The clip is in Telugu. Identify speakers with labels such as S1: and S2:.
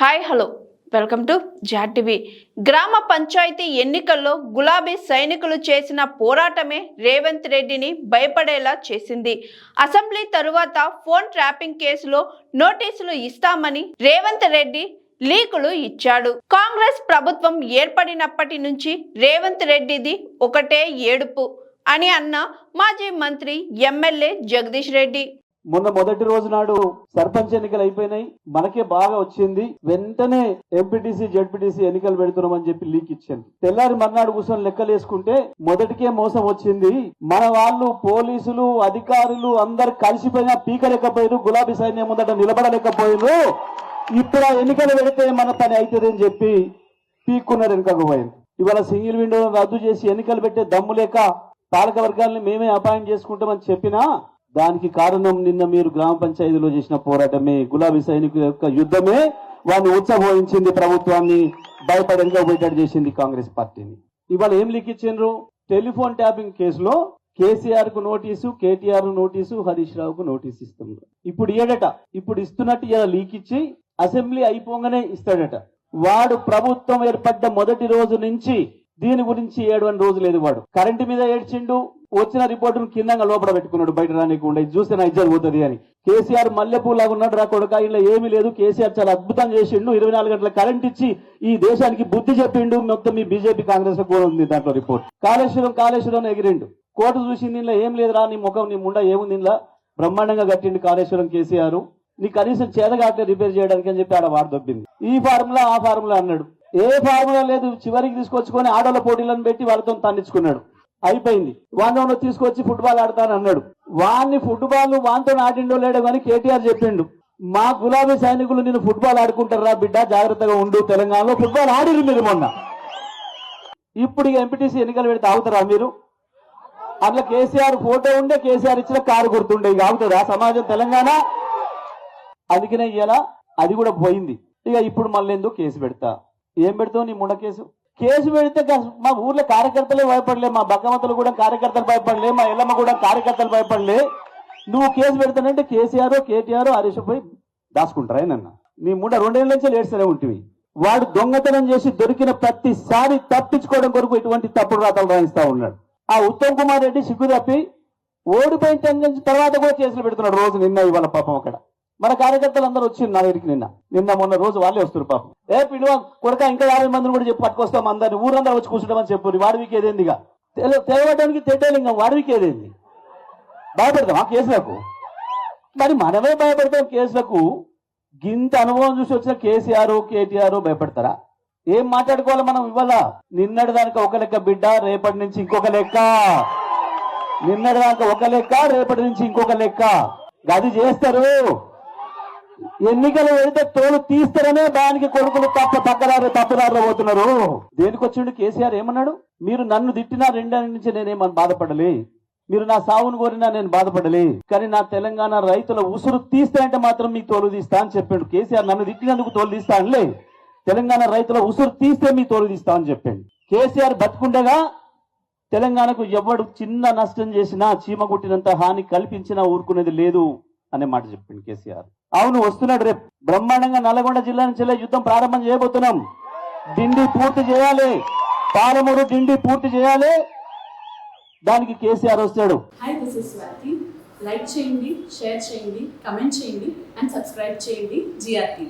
S1: Hi hello welcome to Jat TV గ్రామ పంచాయతీ ఎన్నికల్లో గులాబీ సైనికులు చేసిన పోరాటమే రేవంత్ రెడ్డిని భయపడేలా చేసింది. అసెంబ్లీ తరువాత ఫోన్ ట్రాపింగ్ కేసులో నోటీసులు ఇస్తామని రేవంత్ రెడ్డి లీకులు ఇచ్చాడు. కాంగ్రెస్ ప్రభుత్వం ఏర్పడినప్పటి నుంచి రేవంత్ రెడ్డిది ఒకటే ఏడుపు అని అన్న మాజీ మంత్రి ఎమ్మెల్యే జగదీష్ రెడ్డి.
S2: మొన్న మొదటి రోజు నాడు సర్పంచ్ ఎన్నికలు అయిపోయినాయి. మనకే బాగా వచ్చింది. వెంటనే ఎంపీటీసీ జడ్పీటీసీ ఎన్నికలు పెడుతున్నామని చెప్పి లీక్ ఇచ్చింది తెల్లారి మర్నాడు కూర్చొని లెక్కలు వేసుకుంటే మొదటికే మోసం వచ్చింది. మన వాళ్ళు పోలీసులు అధికారులు అందరు కలిసిపోయినా పీకలేకపోయారు గులాబీ సైన్యం ముందట నిలబడలేకపోయారు ఇప్పుడు ఆ ఎన్నికలు పెడితే మన పని అవుతుంది అని చెప్పి పీక్కున్నారు వెనుకకు పోయింది. ఇవాళ సింగిల్ విండో రద్దు చేసి ఎన్నికలు పెట్టే దమ్ము లేక పాలక వర్గాల్ని మేమే అపాయింట్ చేసుకుంటామని చెప్పినా దానికి కారణం నిన్న మీరు గ్రామ పంచాయతీలో చేసిన పోరాటమే. గులాబీ సైనికుల యొక్క యుద్ధమే వాడిని ఉత్సవహించింది ప్రభుత్వాన్ని భయపడంగా పోయేటట్టు చేసింది కాంగ్రెస్ పార్టీని. ఇవాళ ఏం లిఖించారు టెలిఫోన్ ట్యాపింగ్ కేసులో కేసీఆర్కు నోటీసు కేటీఆర్ నోటీసు హరీష్ రావుకు నోటీసు ఇస్తున్నారు ఇప్పుడు ఇయ్యడట. ఇప్పుడు ఇస్తున్నట్టు ఇలా లీక్ ఇచ్చి అసెంబ్లీ అయిపోగానే ఇస్తాడట. వాడు ప్రభుత్వం ఏర్పడ్డ మొదటి రోజు నుంచి దీని గురించి ఏడవని రోజు లేదు వాడు. కరెంటు మీద ఏడ్చిండు. వచ్చిన రిపోర్టును కిందంగా లోపల పెట్టుకున్నాడు. బయట రానికుండా ఇది చూస్తే నైజాలు పోతుంది అని. కేసీఆర్ మల్లెపూలాగా ఉన్నాడు రా కొడుక. ఇలా ఏమీ లేదు. కేసీఆర్ చాలా అద్భుతం చేసిండు. ఇరవై నాలుగు గంటల కరెంట్ ఇచ్చి ఈ దేశానికి బుద్ధి చెప్పిండు. మొత్తం మీ బీజేపీ కాంగ్రెస్ కూడా ఉంది దాంట్లో రిపోర్ట్. కాళేశ్వరం కాళేశ్వరం ఎగిరిండు. కోర్టు చూసింది ఇందులో ఏం లేదురా. నీ ముఖం నీ ముండ ఏముంది ఇందులో బ్రహ్మాండంగా కట్టిండు కాళేశ్వరం కేసీఆర్. నీ కనీసం చేతగాట్లే రిపేర్ చేయడానికి అని చెప్పి ఆడ వాడు దొబ్బింది. ఈ ఫార్ములా ఆ ఫార్ములా అన్నాడు. ఏ ఫార్ములా లేదు. చివరికి తీసుకొచ్చుకొని ఆడోళ్ళ పోటీలను పెట్టి వాళ్ళతో తన్నించుకున్నాడు అయిపోయింది. వాడిని తీసుకొచ్చి ఫుట్బాల్ ఆడతాను అన్నాడు. వాడిని ఫుట్బాల్ వాంతో ఆడిండో లేడో కానీ కేటీఆర్ చెప్పిండు. మా గులాబీ సైనికులు నేను ఫుట్బాల్ ఆడుకుంటారా బిడ్డ? జాగ్రత్తగా ఉండు. తెలంగాణలో ఫుట్బాల్ ఆడిరు మీరు మొన్న. ఇప్పుడు ఇక ఎంపీటీసీ ఎన్నికలు పెడితే ఆగుతారా మీరు? అట్లా కేసీఆర్ ఫోటో ఉండే కేసీఆర్ ఇచ్చిన కారు గుర్తుండే. ఇక ఆగుతుందా సమాజం తెలంగాణ? అందుకనే ఇవాళ అది కూడా పోయింది. ఇక ఇప్పుడు మళ్ళీ ఎందుకు కేసు పెడతా? ఏం పెడతావు నీ ముండ కేసు కేసు పెడితే మా ఊర్లో కార్యకర్తలే భయపడలే మా భగవంతులు కూడా కార్యకర్తలు భయపడలే మా ఎల్లమ్మ కూడా కార్యకర్తలు భయపడలే. నువ్వు కేసు పెడతానంటే కేసీఆర్ కేటీఆర్ హరీష్ పోయి దాచుకుంటారా నన్న నీ ముండ రెండేళ్ళ నుంచి లేడ్స్తూనే ఉంటుంది వాడు దొంగతనం చేసి దొరికిన ప్రతిసారి తప్పించుకోవడం కొరకు ఇటువంటి తప్పుడు రాతలు రాయిస్తా ఉన్నాడు. ఆ ఉత్తమ్ కుమార్ రెడ్డి సిగ్గు తప్పి ఓడిపోయిన తర్వాత కూడా కేసులు పెడుతున్నాడు రోజు నిన్న ఇవాళ పాపం అక్కడ. మన కార్యకర్తలు అందరూ వచ్చింది నా దగ్గరికి నిన్న. నిన్న మొన్న రోజు వాళ్ళే వస్తారు పాపం. ఏ పిలువ కొడక ఇంకా యాభై మందిని కూడా చెప్పి పట్టుకొస్తాం అందరిని. ఊరందరూ వచ్చి కూర్చుంటామని చెప్పు వాడివికి ఏదేందిగా తెల- తెలవడానికి తెడ్డలింగం వాడికి ఏదేంది? భయపడతాం ఆ కేసులకు? మరి మనమే భయపడతాం కేసులకు. గింత అనుభవం చూసి వచ్చిన కేసీఆర్ కేటీఆర్ భయపడతారా? ఏం మాట్లాడుకోవాలి మనం ఇవాళ? నిన్నటి దానికి ఒక లెక్క బిడ్డ రేపటి నుంచి ఇంకొక లెక్క. నిన్నటి దానికి ఒక లెక్క రేపటి నుంచి ఇంకొక లెక్క. గది చేస్తారు. ఎన్నికలు వెళ్తే తోలు తీస్తారనే దానికి కొడుకులు తప్ప తక్కదారు తప్పుదారులు పోతున్నారు. దేనికి వచ్చిండు కేసీఆర్ ఏమన్నాడు? మీరు నన్ను తిట్టినా రెండేళ్ళ నుంచి నేనేమని బాధపడలే. మీరు నా సావును కోరినా నేను బాధపడలే. కానీ నా తెలంగాణ రైతుల ఉసురు తీస్తా అంటే మాత్రం మీ తోలు తీస్తా అని చెప్పాడు. కేసీఆర్ నన్ను తిట్టినందుకు తోలు తీస్తా అనిలే. తెలంగాణ రైతుల ఉసురు తీస్తే మీ తోలు తీస్తా అని చెప్పాడు. కేసీఆర్ బతుకుండగా తెలంగాణకు ఎవడు చిన్న నష్టం చేసినా చీమ కొట్టినంత హాని కల్పించినా ఊరుకునేది లేదు అనే మాట చెప్పాడు కేసీఆర్. అవును వస్తున్నాడు రేపు. బ్రహ్మాండంగా నల్గొండ జిల్లా నుంచి యుద్ధం ప్రారంభం చేయబోతున్నాం. డిండి పూర్తి చేయాలి. పాలమూరు డిండి పూర్తి చేయాలి. దానికి కేసీఆర్ వస్తాడు.
S3: Hi this is Swathi like చేయండి షేర్ చేయండి కమెంట్ చేయండి అండ్ సబ్స్క్రైబ్ చేయండి జిఆర్టీ